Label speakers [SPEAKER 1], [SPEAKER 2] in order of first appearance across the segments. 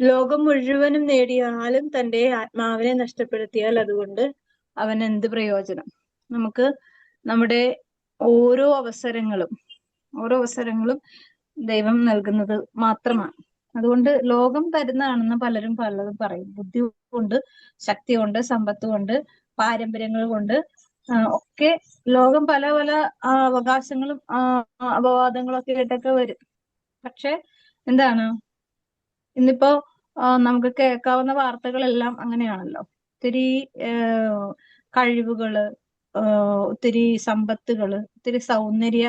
[SPEAKER 1] ലോകം മുഴുവനും നേടിയാലും തന്റെ ആത്മാവിനെ നഷ്ടപ്പെടുത്തിയാൽ അതുകൊണ്ട് അവൻ എന്ത് പ്രയോജനം? നമുക്ക് നമ്മുടെ ഓരോ അവസരങ്ങളും ഓരോ അവസരങ്ങളും ദൈവം നൽകുന്നത് മാത്രമാണ്. അതുകൊണ്ട് ലോകം തരുന്നതാണെന്ന് പലരും പലതും പറയും. ബുദ്ധി കൊണ്ട് ശക്തി കൊണ്ട് സമ്പത്ത് കൊണ്ട് പാരമ്പര്യങ്ങൾ കൊണ്ട് ഒക്കെ ലോകം പല പല അവകാശങ്ങളും ആ, അപവാദങ്ങളും ഒക്കെ ആയിട്ടൊക്കെ വരും. പക്ഷെ എന്താണ്? ഇന്നിപ്പോ നമുക്ക് കേൾക്കാവുന്ന വാർത്തകളെല്ലാം അങ്ങനെയാണല്ലോ. ഒത്തിരി കഴിവുകൾ ഒത്തിരി സമ്പത്തുകൾ ഒത്തിരി സൗന്ദര്യ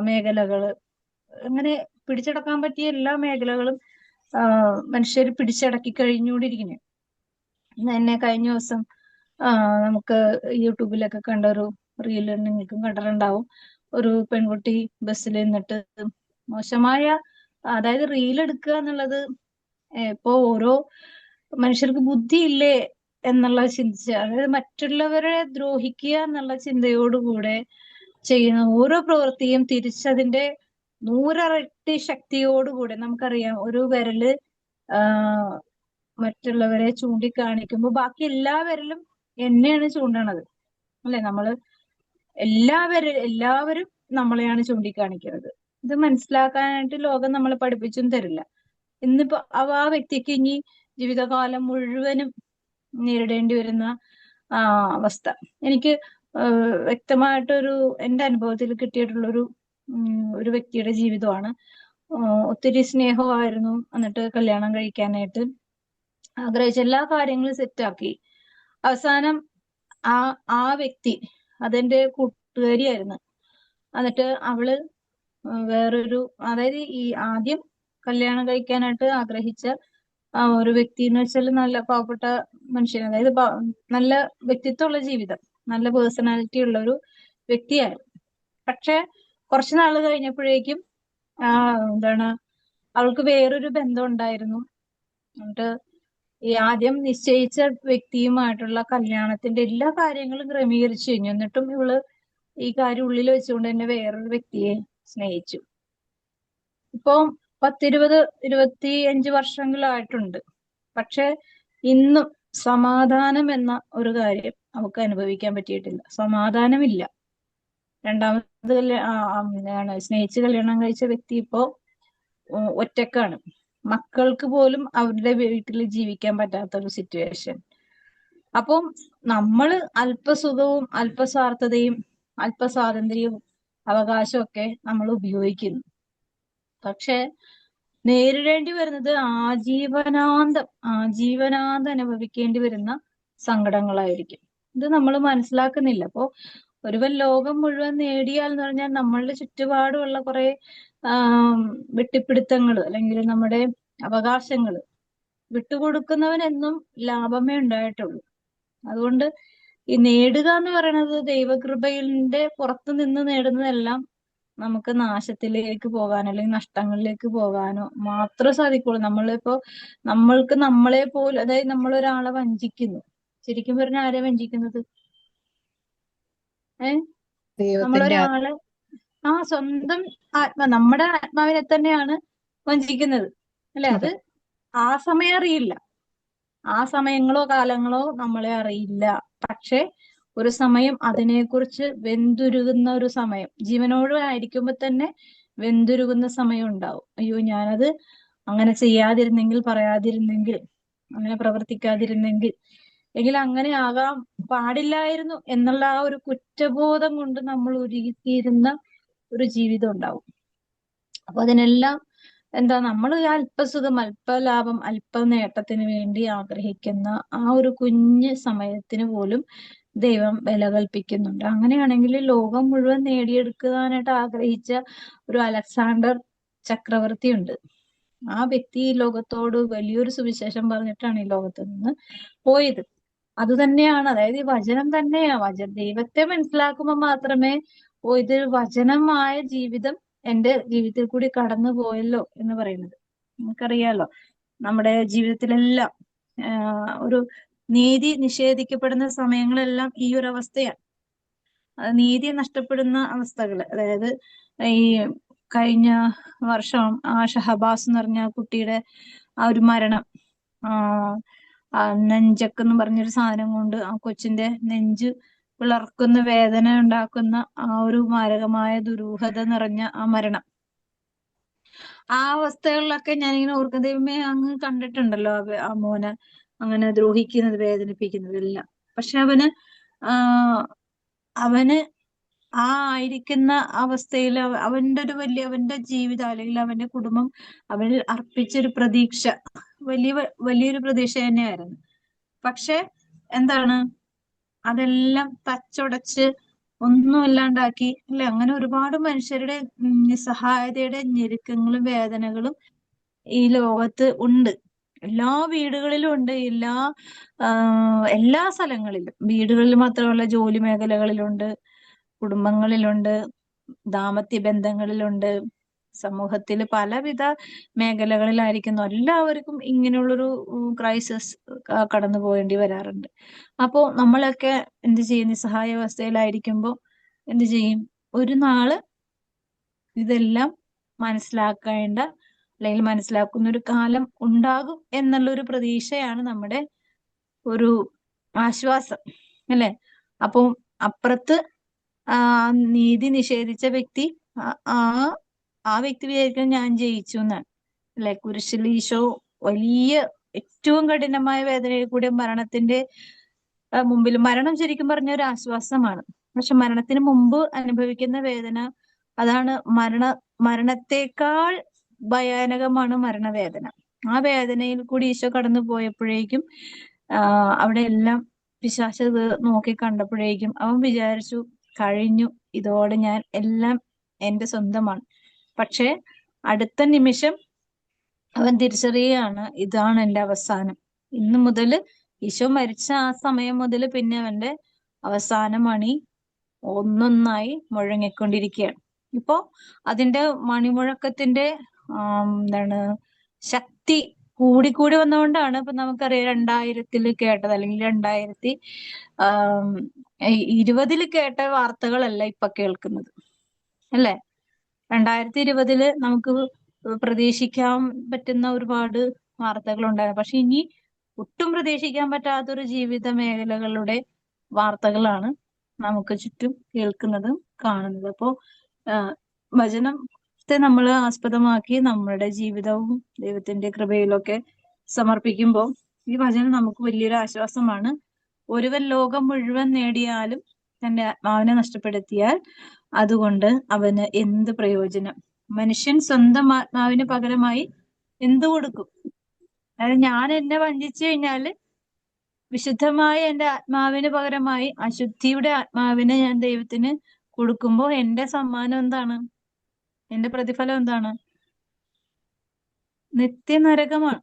[SPEAKER 1] മേഖലകൾ അങ്ങനെ പിടിച്ചടക്കാൻ പറ്റിയ എല്ലാ മേഖലകളും മനുഷ്യർ പിടിച്ചടക്കി കഴിഞ്ഞുകൊണ്ടിരിക്കുന്നു. ഇന്ന് തന്നെ കഴിഞ്ഞ ദിവസം നമുക്ക് യൂട്യൂബിലൊക്കെ കണ്ട ഒരു റീൽ നിങ്ങൾക്കും കണ്ടിട്ടുണ്ടാവും. ഒരു പെൺകുട്ടി ബസ്സിൽ നിന്നിട്ട് മോശമായ അതായത് റീൽ എടുക്കുക എന്നുള്ളത് ഇപ്പൊ ഓരോ മനുഷ്യർക്ക് ബുദ്ധി ഇല്ലേ എന്നുള്ള ചിന്തിച്ച് അതായത് മറ്റുള്ളവരെ ദ്രോഹിക്കുക എന്നുള്ള ചിന്തയോടുകൂടെ ചെയ്യുന്ന ഓരോ പ്രവൃത്തിയും തിരിച്ചതിന്റെ നൂറരട്ടി ശക്തിയോടുകൂടെ നമുക്കറിയാം. ഒരു വിരൽ മറ്റുള്ളവരെ ചൂണ്ടിക്കാണിക്കുമ്പോൾ ബാക്കി എല്ലാ വിരലും എന്നെയാണ് ചൂണ്ടണത്. അല്ലെ? നമ്മൾ എല്ലാവരും എല്ലാവരും നമ്മളെയാണ് ചൂണ്ടിക്കാണിക്കുന്നത്. ഇത് മനസ്സിലാക്കാനായിട്ട് ലോകം നമ്മളെ പഠിപ്പിച്ചും തരില്ല. ഇന്നിപ്പോ ആ വ്യക്തിക്ക് ഇനി ജീവിതകാലം മുഴുവനും നേരിടേണ്ടി വരുന്ന അവസ്ഥ. എനിക്ക് വ്യക്തമായിട്ടൊരു എന്റെ അനുഭവത്തിൽ കിട്ടിയിട്ടുള്ളൊരു ഒരു വ്യക്തിയുടെ ജീവിതമാണ്. ഒത്തിരി സ്നേഹമായിരുന്നു എന്നിട്ട് കല്യാണം കഴിക്കാനായിട്ട്. ആഗ്രഹിച്ച എല്ലാ കാര്യങ്ങളും സെറ്റാക്കി. അവസാനം ആ ആ വ്യക്തി അതെന്റെ കൂട്ടുകാരിയായിരുന്നു. എന്നിട്ട് അവൾ വേറൊരു അതായത് ഈ ആദ്യം കല്യാണം കഴിക്കാനായിട്ട് ആഗ്രഹിച്ച ഒരു വ്യക്തി എന്ന് വെച്ചാൽ നല്ല പാവപ്പെട്ട മനുഷ്യൻ. അതായത് നല്ല വ്യക്തിത്വമുള്ള ജീവിതം. നല്ല പേഴ്സണാലിറ്റി ഉള്ള ഒരു വ്യക്തിയായിരുന്നു. പക്ഷെ കുറച്ചു നാൾ കഴിഞ്ഞപ്പോഴേക്കും എന്താണ് അവൾക്ക് വേറൊരു ബന്ധം ഉണ്ടായിരുന്നു. എന്നിട്ട് ഈ ആദ്യം നിശ്ചയിച്ച വ്യക്തിയുമായിട്ടുള്ള കല്യാണത്തിന്റെ എല്ലാ കാര്യങ്ങളും ക്രമീകരിച്ചു കഴിഞ്ഞു. എന്നിട്ടും ഇവൾ ഈ കാര്യം ഉള്ളിൽ വെച്ചുകൊണ്ട് തന്നെ വേറൊരു വ്യക്തിയെ സ്നേഹിച്ചു. ഇപ്പൊ പത്തിരുപത് ഇരുപത്തി അഞ്ച് വർഷങ്ങളായിട്ടുണ്ട്. പക്ഷെ ഇന്നും സമാധാനം എന്ന ഒരു കാര്യം അവൾക്ക് അനുഭവിക്കാൻ പറ്റിയിട്ടില്ല. സമാധാനമില്ല. രണ്ടാമത് കല്യാണം സ്നേഹിച്ച് കല്യാണം കഴിച്ച വ്യക്തി ഇപ്പോ ഒറ്റക്കാണ്. മക്കൾക്ക് പോലും അവരുടെ വീട്ടിൽ ജീവിക്കാൻ പറ്റാത്ത ഒരു സിറ്റുവേഷൻ അപ്പം നമ്മൾ അല്പസുഖവും അല്പസ്വാർത്ഥതയും അല്പസ്വാതന്ത്ര്യവും അവകാശമൊക്കെ നമ്മൾ ഉപയോഗിക്കുന്നു. പക്ഷെ നേരിടേണ്ടി വരുന്നത് ആജീവനാന്തം ആജീവനാന്തം അനുഭവിക്കേണ്ടി വരുന്ന സങ്കടങ്ങളായിരിക്കും. ഇത് നമ്മൾ മനസ്സിലാക്കുന്നില്ല. അപ്പോ ഒരുവൻ ലോകം മുഴുവൻ നേടിയാൽ എന്ന് പറഞ്ഞാൽ നമ്മളുടെ ചുറ്റുപാടുമുള്ള കുറെ വെട്ടിപ്പിടുത്തങ്ങൾ അല്ലെങ്കിൽ നമ്മുടെ അവകാശങ്ങൾ വിട്ടുകൊടുക്കുന്നവൻ എന്നും ലാഭമേ ഉണ്ടായിട്ടുള്ളൂ. അതുകൊണ്ട് ഈ നേടുക എന്ന് പറയുന്നത് ദൈവകൃപയിലിന്റെ പുറത്തു നിന്ന് നേടുന്നതെല്ലാം നമുക്ക് നാശത്തിലേക്ക് പോകാനോ അല്ലെങ്കിൽ നഷ്ടങ്ങളിലേക്ക് പോകാനോ മാത്രമേ സാധിക്കുള്ളൂ. നമ്മളിപ്പോ നമ്മൾക്ക് നമ്മളെ പോലും അതായത് നമ്മൾ ഒരാളെ വഞ്ചിക്കുന്നു. ശരിക്കും പറഞ്ഞ ആരെ വഞ്ചിക്കുന്നത്? ഏ? നമ്മളൊരാളെ ആ സ്വന്തം ആത്മ നമ്മുടെ ആത്മാവിനെ തന്നെയാണ് വഞ്ചിക്കുന്നത്. അല്ലെ? അത്. ആ സമയം അറിയില്ല. ആ സമയങ്ങളോ കാലങ്ങളോ നമ്മളെ അറിയില്ല. പക്ഷെ ഒരു സമയം അതിനെക്കുറിച്ച് വെന്തുരുകുന്ന ഒരു സമയം. ജീവനോട് ആയിരിക്കുമ്പോ തന്നെ വെന്തുരുകുന്ന സമയം ഉണ്ടാവും. അയ്യോ ഞാനത് അങ്ങനെ ചെയ്യാതിരുന്നെങ്കിൽ പറയാതിരുന്നെങ്കിൽ അങ്ങനെ പ്രവർത്തിക്കാതിരുന്നെങ്കിൽ എങ്കിൽ അങ്ങനെ ആകാൻ പാടില്ലായിരുന്നു എന്നുള്ള ആ ഒരു കുറ്റബോധം കൊണ്ട് നമ്മൾ ഒരുക്കിയിരുന്ന ഒരു ജീവിതം ഉണ്ടാവും. അപ്പൊ അതിനെല്ലാം എന്താ നമ്മൾ അല്പസുഖം അല്പലാഭം അല്പ നേട്ടത്തിന് വേണ്ടി ആഗ്രഹിക്കുന്ന ആ ഒരു കുഞ്ഞ് സമയത്തിന് പോലും ദൈവം വില കൽപ്പിക്കുന്നുണ്ട്. അങ്ങനെയാണെങ്കിൽ ലോകം മുഴുവൻ നേടിയെടുക്കുവാനായിട്ട് ആഗ്രഹിച്ച ഒരു അലക്സാണ്ടർ ചക്രവർത്തി ഉണ്ട്. ആ വ്യക്തി ഈ ലോകത്തോട് വലിയൊരു സുവിശേഷം പറഞ്ഞിട്ടാണ് ഈ ലോകത്ത് നിന്ന് പോയത്. അത് തന്നെയാണ് അതായത് ഈ വചനം തന്നെയാ. വചന ദൈവത്തെ മനസ്സിലാക്കുമ്പോൾ മാത്രമേ ഓ ഇത് വചനമായ ജീവിതം എന്റെ ജീവിതത്തിൽ കൂടി കടന്നു പോയല്ലോ എന്ന് പറയുന്നത്. നമുക്കറിയാലോ നമ്മുടെ ജീവിതത്തിലെല്ലാം ഒരു നീതി നിഷേധിക്കപ്പെടുന്ന സമയങ്ങളെല്ലാം ഈ ഒരു അവസ്ഥയാണ്. നീതി നഷ്ടപ്പെടുന്ന അവസ്ഥകൾ അതായത് ഈ കഴിഞ്ഞ വർഷം ആ ഷഹബാസ് എന്ന് പറഞ്ഞ കുട്ടിയുടെ ആ ഒരു മരണം നെഞ്ചക്ക് എന്ന് പറഞ്ഞൊരു സാധനം കൊണ്ട് ആ കൊച്ചിന്റെ നെഞ്ച് പിളർക്കുന്ന വേദന ഉണ്ടാക്കുന്ന ആ ഒരു മാരകമായ ദുരൂഹത നിറഞ്ഞ ആ മരണം. ആ അവസ്ഥകളിലൊക്കെ ഞാനിങ്ങനെ ഓർക്കും. ദൈവമേ അങ്ങ് കണ്ടിട്ടുണ്ടല്ലോ ആ മോനെ. അങ്ങനെ ദ്രോഹിക്കുന്നത് വേദനിപ്പിക്കുന്നതെല്ലാം. പക്ഷെ അവന് അവന് ആ ആയിരിക്കുന്ന അവസ്ഥയിൽ അവന്റെ ഒരു വലിയ അവന്റെ ജീവിതം അല്ലെങ്കിൽ അവന്റെ കുടുംബം അവനിൽ അർപ്പിച്ചൊരു പ്രതീക്ഷ വലിയ വലിയൊരു പ്രതീക്ഷ തന്നെയായിരുന്നു. പക്ഷെ എന്താണ്? അതെല്ലാം തച്ചുടച്ച് ഒന്നുമില്ലാണ്ടാക്കി അല്ലെ? അങ്ങനെ ഒരുപാട് മനുഷ്യരുടെ നിസ്സഹായതയുടെ ഞെരുക്കങ്ങളും വേദനകളും ഈ ലോകത്ത് ഉണ്ട്. എല്ലാ വീടുകളിലും ഉണ്ട്. എല്ലാ എല്ലാ സ്ഥലങ്ങളിലും. വീടുകളിൽ മാത്രമല്ല ജോലി മേഖലകളിലുണ്ട് കുടുംബങ്ങളിലുണ്ട് ദാമ്പത്യ ബന്ധങ്ങളിലുണ്ട്. സമൂഹത്തിൽ പലവിധ മേഖലകളിലായിരിക്കുന്നു. എല്ലാവർക്കും ഇങ്ങനെയുള്ളൊരു ക്രൈസിസ് കടന്നു പോകേണ്ടി വരാറുണ്ട്. അപ്പോ നമ്മളൊക്കെ എന്ത് ചെയ്യും? നിസ്സഹായ അവസ്ഥയിലായിരിക്കുമ്പോൾ എന്ത് ചെയ്യും? ഒരു നാൾ ഇതെല്ലാം മനസ്സിലാക്കേണ്ട അല്ലെങ്കിൽ മനസ്സിലാക്കുന്ന ഒരു കാലം ഉണ്ടാകും എന്നുള്ളൊരു പ്രതീക്ഷയാണ് നമ്മുടെ ഒരു ആശ്വാസം അല്ലെ? അപ്പം അപ്പുറത്ത് ആ നീതി നിഷേധിച്ച വ്യക്തി ആ- ആ വ്യക്തി വിചാരിക്കും ഞാൻ ജയിച്ചു എന്നാണ്. അല്ലെ? കുരിശിൽ ഈശോ വലിയ ഏറ്റവും കഠിനമായ വേദനയിൽ കൂടി മരണത്തിന്റെ മുമ്പിൽ മരണം ശരിക്കും പറഞ്ഞ ഒരു ആശ്വാസമാണ്. പക്ഷെ മരണത്തിന് മുമ്പ് അനുഭവിക്കുന്ന വേദന അതാണ് മരണ മരണത്തെക്കാൾ ഭയാനകമാണ് മരണവേദന. ആ വേദനയിൽ കൂടി ഈശോ കടന്നു പോയപ്പോഴേക്കും അവിടെ എല്ലാം പിശാശ നോക്കി കണ്ടപ്പോഴേക്കും അവൻ വിചാരിച്ചു കഴിഞ്ഞു ഇതോടെ ഞാൻ എല്ലാം എന്റെ സ്വന്തമാണ്. പക്ഷെ അടുത്ത നിമിഷം അവൻ തിരിച്ചറിയുകയാണ് ഇതാണ് എന്റെ അവസാനം. ഇന്നു മുതൽ ഈശോ മരിച്ച ആ സമയം മുതൽ പിന്നെ അവന്റെ അവസാന മണി ഒന്നൊന്നായി മുഴങ്ങിക്കൊണ്ടിരിക്കുകയാണ്. ഇപ്പോ അതിന്റെ മണിമുഴക്കത്തിന്റെ എന്താണ് ശക്തി കൂടിക്കൂടി വന്നുകൊണ്ടാണ് ഇപ്പൊ നമുക്കറിയാം രണ്ടായിരത്തിൽ കേട്ടത് അല്ലെങ്കിൽ രണ്ടായിരത്തി ഇരുപതിൽ കേട്ട വാർത്തകളല്ല ഇപ്പൊ കേൾക്കുന്നത്. അല്ലേ? രണ്ടായിരത്തി ഇരുപതിൽ നമുക്ക് പ്രതീക്ഷിക്കാൻ പറ്റുന്ന ഒരുപാട് വാർത്തകൾ ഉണ്ടായിരുന്നു പക്ഷെ ഇനി ഒട്ടും പ്രതീക്ഷിക്കാൻ പറ്റാത്തൊരു ജീവിത മേഖലകളുടെ വാർത്തകളാണ് നമുക്ക് ചുറ്റും കേൾക്കുന്നതും കാണുന്നത്. അപ്പോ വചനത്തെ നമ്മൾ ആസ്പദമാക്കി നമ്മുടെ ജീവിതവും ദൈവത്തിന്റെ കൃപയിലൊക്കെ സമർപ്പിക്കുമ്പോൾ ഈ വചനം നമുക്ക് വലിയൊരു ആശ്വാസമാണ്. ഒരുവൻ ലോകം മുഴുവൻ നേടിയാലും തന്റെ ആത്മാവിനെ നഷ്ടപ്പെടുത്തിയാൽ അതുകൊണ്ട് അവന് എന്ത് പ്രയോജനം? മനുഷ്യൻ സ്വന്തം ആത്മാവിന് പകരമായി എന്ത് കൊടുക്കും? അതായത് ഞാൻ എന്നെ വഞ്ചിച്ചു കഴിഞ്ഞാൽ വിശുദ്ധമായ എന്റെ ആത്മാവിന് പകരമായി അശുദ്ധിയുടെ ആത്മാവിനെ ഞാൻ ദൈവത്തിന് കൊടുക്കുമ്പോൾ എന്റെ സമ്മാനം എന്താണ്? എന്റെ പ്രതിഫലം എന്താണ്? നിത്യനരകമാണ്.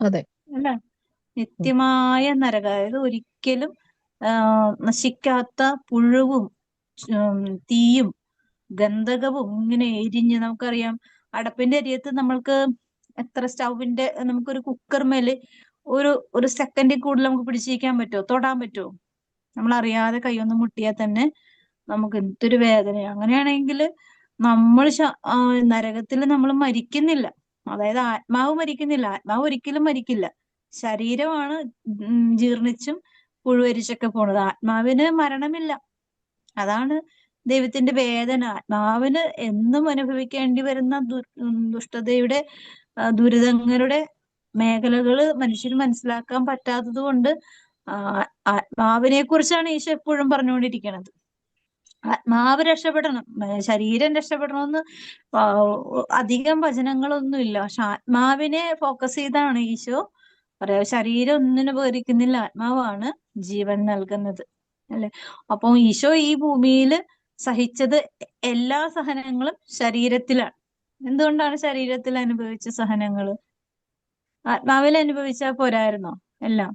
[SPEAKER 2] അതെ.
[SPEAKER 1] അല്ല? നിത്യമായ നരകം. അതായത് ഒരിക്കലും നശിക്കാത്ത പുഴുവും തീയും ഗന്ധകവും ഇങ്ങനെ എരിഞ്ഞ് നമുക്കറിയാം. അടപ്പിന്റെ അരിയത്ത് നമ്മൾക്ക് എത്ര സ്റ്റൗവിന്റെ നമുക്കൊരു കുക്കർ മേൽ ഒരു ഒരു സെക്കൻഡിൽ കൂടുതൽ നമുക്ക് പിടിച്ചിരിക്കാൻ പറ്റുമോ? തൊടാൻ പറ്റുമോ? നമ്മൾ അറിയാതെ കൈയൊന്ന് മുട്ടിയാൽ തന്നെ നമുക്ക് എന്തൊരു വേദനയാണ് അങ്ങനെയാണെങ്കിൽ നമ്മൾ നരകത്തിൽ നമ്മൾ മരിക്കുന്നില്ല. അതായത് ആത്മാവ് മരിക്കുന്നില്ല. ആത്മാവ് ഒരിക്കലും മരിക്കില്ല. ശരീരമാണ് ജീർണിച്ചും പുഴുവരിച്ചൊക്കെ പോണത്. ആത്മാവിന് മരണമില്ല. അതാണ് ദൈവത്തിന്റെ വേദന. ആത്മാവിന് എന്നും അനുഭവിക്കേണ്ടി വരുന്ന ദുഷ്ടതയുടെ ദുരിതങ്ങളുടെ മേഖലകൾ മനുഷ്യന് മനസ്സിലാക്കാൻ പറ്റാത്തത് കൊണ്ട് ആത്മാവിനെ കുറിച്ചാണ് ഈശോ എപ്പോഴും പറഞ്ഞുകൊണ്ടിരിക്കുന്നത് ആത്മാവ് രക്ഷപ്പെടണം. ശരീരം രക്ഷപ്പെടണമെന്ന് അധികം വചനങ്ങളൊന്നും ഇല്ല. പക്ഷെ ആത്മാവിനെ ഫോക്കസ് ചെയ്താണ് ഈശോ. പറയാ ശരീരം ഒന്നിനു പേരിക്കുന്നില്ല ആത്മാവാണ് ജീവൻ നൽകുന്നത്. അല്ലെ? അപ്പൊ ഈശോ ഈ ഭൂമിയിൽ സഹിച്ചത് എല്ലാ സഹനങ്ങളും ശരീരത്തിലാണ്. എന്തുകൊണ്ടാണ് ശരീരത്തിൽ അനുഭവിച്ച സഹനങ്ങൾ? ആത്മാവിൽ അനുഭവിച്ചാൽ പോരായിരുന്നോ? എല്ലാം.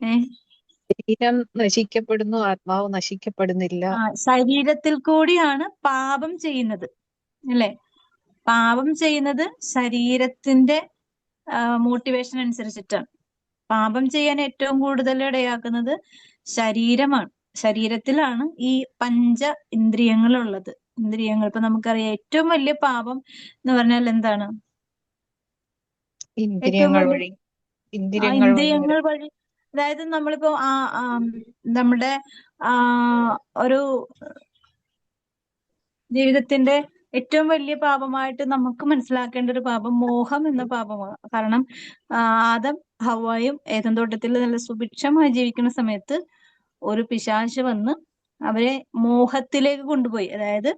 [SPEAKER 1] ഏ?
[SPEAKER 2] ശരീരം നശിക്കപ്പെടുന്നു ആത്മാവ് നശിക്കപ്പെടുന്നില്ല.
[SPEAKER 1] ശരീരത്തിൽ കൂടിയാണ് പാപം ചെയ്യുന്നത് അല്ലെ? പാപം ചെയ്യുന്നത് ശരീരത്തിന്റെ മോട്ടിവേഷൻ അനുസരിച്ചിട്ടാണ്. പാപം ചെയ്യാൻ ഏറ്റവും കൂടുതൽ ഇടയാക്കുന്നത് ശരീരമാണ്. ശരീരത്തിലാണ് ഈ പഞ്ച ഇന്ദ്രിയങ്ങളുള്ളത്. ഇന്ദ്രിയങ്ങൾ ഇപ്പൊ നമുക്കറിയാം ഏറ്റവും വലിയ പാപം എന്ന് പറഞ്ഞാൽ എന്താണ്?
[SPEAKER 2] ഇന്ദ്രിയങ്ങൾ വഴി. ഇന്ദ്രിയങ്ങൾ വഴി
[SPEAKER 1] അതായത് നമ്മളിപ്പോ ആ നമ്മുടെ ആ ഒരു ജീവിതത്തിന്റെ ഏറ്റവും വലിയ പാപമായിട്ട് നമുക്ക് മനസ്സിലാക്കേണ്ട ഒരു പാപം മോഹം എന്ന പാപമാണ്. കാരണം ആദം ഹവായും ഏതം തോട്ടത്തിൽ നല്ല സുഭിക്ഷമായി ജീവിക്കുന്ന സമയത്ത് ഒരു പിശാച് വന്ന് അവരെ മോഹത്തിലേക്ക് കൊണ്ടുപോയി. അതായത്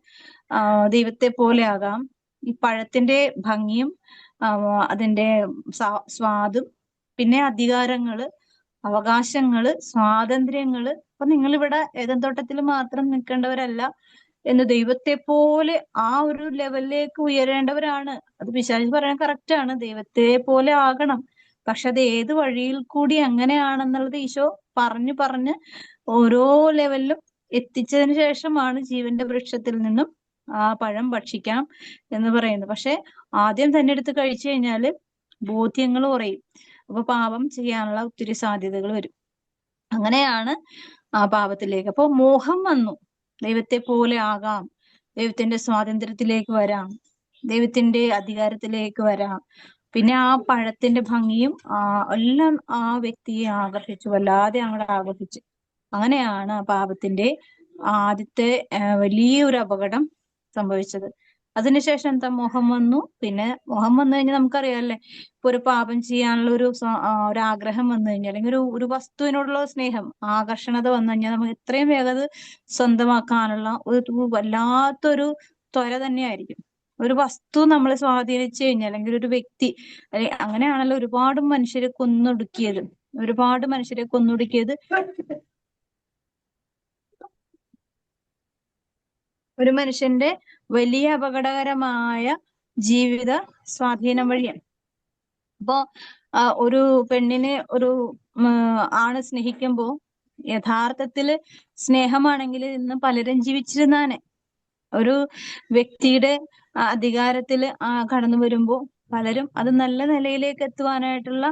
[SPEAKER 1] ദൈവത്തെ പോലെ ആകാം. ഈ പഴത്തിന്റെ ഭംഗിയും അതിന്റെ സ്വാ- സ്വാദും പിന്നെ അധികാരങ്ങൾ അവകാശങ്ങൾ സ്വാതന്ത്ര്യങ്ങൾ. അപ്പൊ നിങ്ങൾ ഇവിടെ ഏതൻ തോട്ടത്തിൽ മാത്രം നിൽക്കേണ്ടവരല്ല എന്ന് ദൈവത്തെ പോലെ ആ ഒരു ലെവലിലേക്ക് ഉയരേണ്ടവരാണ്. അത് പിശാച് പറയാൻ കറക്റ്റ് ആണ്. ദൈവത്തെ പോലെ ആകണം. പക്ഷെ അത് ഏത് വഴിയിൽ കൂടി എങ്ങനെയാണെന്നുള്ളത് ഈശോ പറഞ്ഞു പറഞ്ഞ് ഓരോ ലെവലിലും എത്തിച്ചതിന് ശേഷമാണ് ജീവന്റെ വൃക്ഷത്തിൽ നിന്നും ആ പഴം ഭക്ഷിക്കാം എന്ന് പറയുന്നത്. പക്ഷെ ആദ്യം തന്നെ എടുത്ത് കഴിച്ചു കഴിഞ്ഞാൽ ബോധ്യങ്ങൾ കുറയും. അപ്പൊ പാപം ചെയ്യാനുള്ള ഒത്തിരി സാധ്യതകൾ വരും. അങ്ങനെയാണ് ആ പാപത്തിലേക്ക്. അപ്പൊ മോഹം വന്നു. ദൈവത്തെ പോലെ ആകാം. ദൈവത്തിന്റെ സ്വാതന്ത്ര്യത്തിലേക്ക് വരാം. ദൈവത്തിന്റെ അധികാരത്തിലേക്ക് വരാം. പിന്നെ ആ പഴത്തിന്റെ ഭംഗിയും ആ എല്ലാം ആ വ്യക്തിയെ ആകർഷിച്ചു. വല്ലാതെ അങ്ങോട്ട് ആകർഷിച്ചു. അങ്ങനെയാണ് ആ പാപത്തിന്റെ ആദ്യത്തെ വലിയൊരു അപകടം സംഭവിച്ചത്. അതിനുശേഷം എന്താ മോഹം വന്നു? പിന്നെ മോഹം വന്നു കഴിഞ്ഞാൽ നമുക്കറിയാമല്ലേ ഇപ്പൊ ഒരു പാപം ചെയ്യാനുള്ള ഒരു ഒരു ആഗ്രഹം വന്നു കഴിഞ്ഞാൽ അല്ലെങ്കിൽ ഒരു ഒരു വസ്തുവിനോടുള്ള സ്നേഹം ആകർഷണത വന്നു കഴിഞ്ഞാൽ നമുക്ക് എത്രയും വേഗം അത് സ്വന്തമാക്കാനുള്ള ഒരു വല്ലാത്തൊരു ത്വര തന്നെയായിരിക്കും. ഒരു വസ്തു നമ്മൾ സ്വാധീനിച്ചു കഴിഞ്ഞാൽ അല്ലെങ്കിൽ ഒരു വ്യക്തി അങ്ങനെയാണല്ലോ ഒരുപാട് മനുഷ്യരെ കൊന്നൊടുക്കിയത്. ഒരുപാട് മനുഷ്യരെ കൊന്നൊടുക്കിയത്. ഒരു മനുഷ്യന്റെ വലിയ അപകടകരമായ ജീവിത സ്വാധീനം വഴിയാണ്. അപ്പോ ഒരു പെണ്ണിനെ ഒരു ആണ് സ്നേഹിക്കുമ്പോ യഥാർത്ഥത്തിൽ സ്നേഹമാണെങ്കിൽ ഇന്ന് പലരും ജീവിച്ചിരുന്നാണ്. ഒരു വ്യക്തിയുടെ അധികാരത്തിൽ കടന്നു വരുമ്പോ പലരും അത് നല്ല നിലയിലേക്ക് എത്തുവാനായിട്ടുള്ള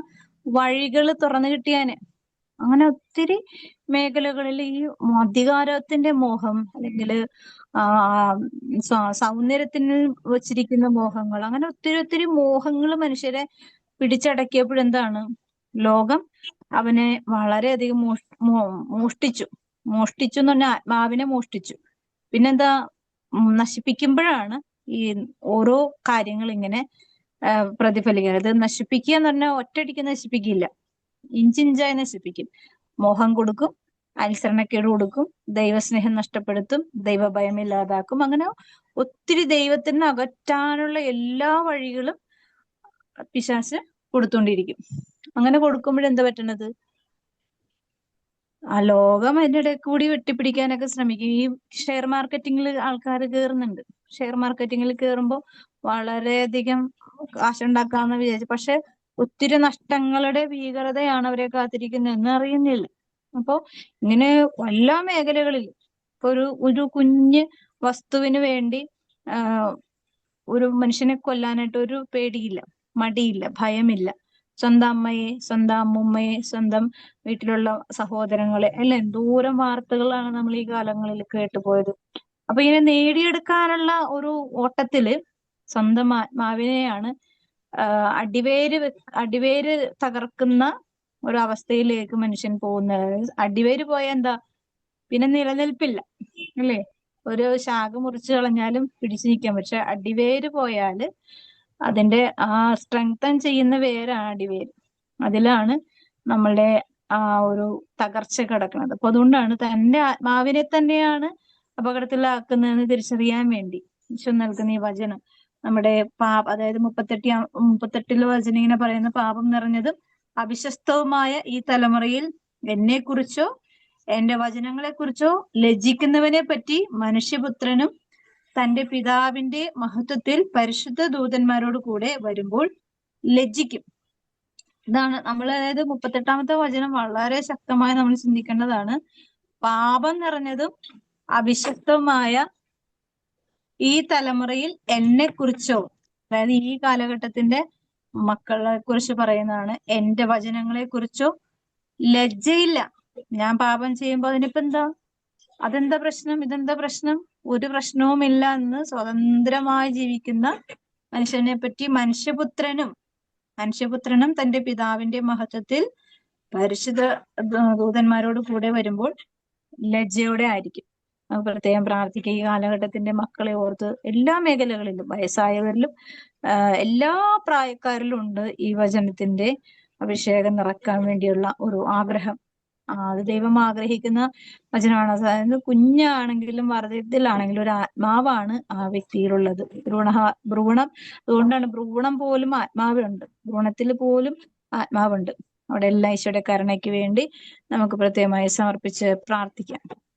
[SPEAKER 1] വഴികൾ തുറന്നു കിട്ടിയാനെ അങ്ങനെ ഒത്തിരി മേഖലകളിൽ ഈ അധികാരത്തിന്റെ മോഹം അല്ലെങ്കിൽ സൗന്ദര്യത്തിന് വച്ചിരിക്കുന്ന മോഹങ്ങൾ അങ്ങനെ ഒത്തിരി ഒത്തിരി മോഹങ്ങൾ മനുഷ്യരെ പിടിച്ചടക്കിയപ്പോഴെന്താണ് ലോകം അവനെ വളരെയധികം മോഷ്ടിച്ചു. മോഷ്ടിച്ചു എന്ന് പറഞ്ഞാൽ ആത്മാവിനെ മോഷ്ടിച്ചു. പിന്നെന്താ? നശിപ്പിക്കുമ്പോഴാണ് ഈ ഓരോ കാര്യങ്ങൾ ഇങ്ങനെ പ്രതിഫലിക്കുന്നത്. ഇത് നശിപ്പിക്കുക എന്ന് പറഞ്ഞാൽ ഒറ്റയടിക്ക് നശിപ്പിക്കില്ല. ഇഞ്ചിഞ്ചായി നശിപ്പിക്കും മോഹം കൊടുക്കും അനുസരണക്കേട് കൊടുക്കും ദൈവസ്നേഹം നഷ്ടപ്പെടുത്തും ദൈവഭയം ഇല്ലാതാക്കും അങ്ങനെ ഒത്തിരി ദൈവത്തിന് അകറ്റാനുള്ള എല്ലാ വഴികളും പിശാച് കൊടുത്തോണ്ടിരിക്കും. അങ്ങനെ കൊടുക്കുമ്പോഴെന്താ പറ്റണത്? ആ ലോകം അതിന്റെ ഇടയിൽ കൂടി വെട്ടിപ്പിടിക്കാനൊക്കെ ശ്രമിക്കും. ഈ ഷെയർ മാർക്കറ്റിംഗിൽ ആൾക്കാർ കയറുന്നുണ്ട്. ഷെയർ മാർക്കറ്റിംഗിൽ കയറുമ്പോൾ വളരെയധികം കാശുണ്ടാക്കാന്ന് വിചാരിച്ചു. പക്ഷെ ഒത്തിരി നഷ്ടങ്ങളുടെ ഭീകരതയാണ് അവരെ കാത്തിരിക്കുന്നതെന്ന് അറിയുന്നില്ല. അപ്പോ ഇങ്ങനെ എല്ലാ മേഖലകളിലും ഇപ്പൊ ഒരു ഒരു കുഞ്ഞ് വസ്തുവിന് വേണ്ടി ഒരു മനുഷ്യനെ കൊല്ലാനായിട്ട് ഒരു പേടിയില്ല മടിയില്ല ഭയമില്ല. സ്വന്തം അമ്മയെ സ്വന്തം അമ്മുമ്മയെ സ്വന്തം വീട്ടിലുള്ള സഹോദരങ്ങളെ അല്ലെ? എന്തോരം വാർത്തകളാണ് നമ്മൾ ഈ കാലങ്ങളിൽ കേട്ടുപോയത്. അപ്പൊ ഇങ്ങനെ നേടിയെടുക്കാനുള്ള ഒരു ഓട്ടത്തിൽ സ്വന്തം ആത്മാവിനെയാണ് അടിവേര് അടിവേര് തകർക്കുന്ന ഒരു അവസ്ഥയിലേക്ക് മനുഷ്യൻ പോകുന്നത് അടിവേര് പോയാൽ എന്താ? പിന്നെ നിലനിൽപ്പില്ല അല്ലേ? ഒരു ശാഖ മുറിച്ചു കളഞ്ഞാലും പിടിച്ചു നിൽക്കാം. പക്ഷെ അടിവേര് പോയാൽ അതിന്റെ ആ സ്ട്രെങ്തൻ ചെയ്യുന്ന വേരാണ് അടിവേര്. അതിലാണ് നമ്മളുടെ ആ ഒരു തകർച്ച കിടക്കുന്നത്. അപ്പൊ അതുകൊണ്ടാണ് തന്റെ ആത്മാവിനെ തന്നെയാണ് അപകടത്തിലാക്കുന്നതെന്ന് തിരിച്ചറിയാൻ വേണ്ടി. ഈശോ നൽകുന്ന ഈ വചനം. നമ്മുടെ പാപ അതായത് മുപ്പത്തെട്ടി മുപ്പത്തെട്ടിൽ വചനം ഇങ്ങനെ പറയുന്ന പാപം നിറഞ്ഞതും അവിശ്വസ്തവുമായ ഈ തലമുറയിൽ എന്നെ കുറിച്ചോ എന്റെ വചനങ്ങളെ കുറിച്ചോ ലജ്ജിക്കുന്നവനെ പറ്റി മനുഷ്യപുത്രനും തന്റെ പിതാവിന്റെ മഹത്വത്തിൽ പരിശുദ്ധ ദൂതന്മാരോട് കൂടെ വരുമ്പോൾ ലജ്ജിക്കും. ഇതാണ് നമ്മൾ അതായത് മുപ്പത്തെട്ടാമത്തെ വചനം വളരെ ശക്തമായി നമ്മൾ ചിന്തിക്കേണ്ടതാണ്. പാപം നിറഞ്ഞതും അവിശ്വസ്തവുമായ ഈ തലമുറയിൽ എന്നെ കുറിച്ചോ അതായത് ഈ കാലഘട്ടത്തിന്റെ മക്കളെ കുറിച്ച് പറയുന്നതാണ് എന്റെ വചനങ്ങളെ കുറിച്ചോ ലജ്ജയില്ല. ഞാൻ പാപം ചെയ്യുമ്പോ അതിനിപ്പോ എന്താ അതെന്താ പ്രശ്നം? ഇതെന്താ പ്രശ്നം? ഒരു പ്രശ്നവുമില്ല എന്ന് സ്വതന്ത്രമായി ജീവിക്കുന്ന മനുഷ്യനെ പറ്റി മനുഷ്യപുത്രനും മനുഷ്യപുത്രനും തന്റെ പിതാവിന്റെ മഹത്വത്തിൽ പരിശുദ്ധ ദൂതന്മാരോട് കൂടെ വരുമ്പോൾ ലജ്ജയോടെ ആയിരിക്കും. പ്രത്യേകം പ്രാർത്ഥിക്കുക. ഈ കാലഘട്ടത്തിന്റെ മക്കളെ ഓർത്ത് എല്ലാ മേഖലകളിലും വയസ്സായവരിലും എല്ലാ പ്രായക്കാരിലും ഉണ്ട് ഈ വചനത്തിന്റെ അഭിഷേകം നിറക്കാൻ വേണ്ടിയുള്ള ഒരു ആഗ്രഹം. അത് ദൈവം ആഗ്രഹിക്കുന്ന വചനമാണ്. അതായത് കുഞ്ഞാണെങ്കിലും വർദ്ധത്തിലാണെങ്കിലും ഒരു ആത്മാവാണ് ആ വ്യക്തിയിലുള്ളത്. ഭ്രൂണ ഭ്രൂണം അതുകൊണ്ടാണ് ഭ്രൂണം പോലും ആത്മാവുണ്ട് ഭ്രൂണത്തിൽ പോലും ആത്മാവുണ്ട്. അവിടെ എല്ലാ ഈശോയുടെ കരുണയ്ക്ക് വേണ്ടി നമുക്ക് പ്രത്യേകമായി സമർപ്പിച്ച് പ്രാർത്ഥിക്കാം.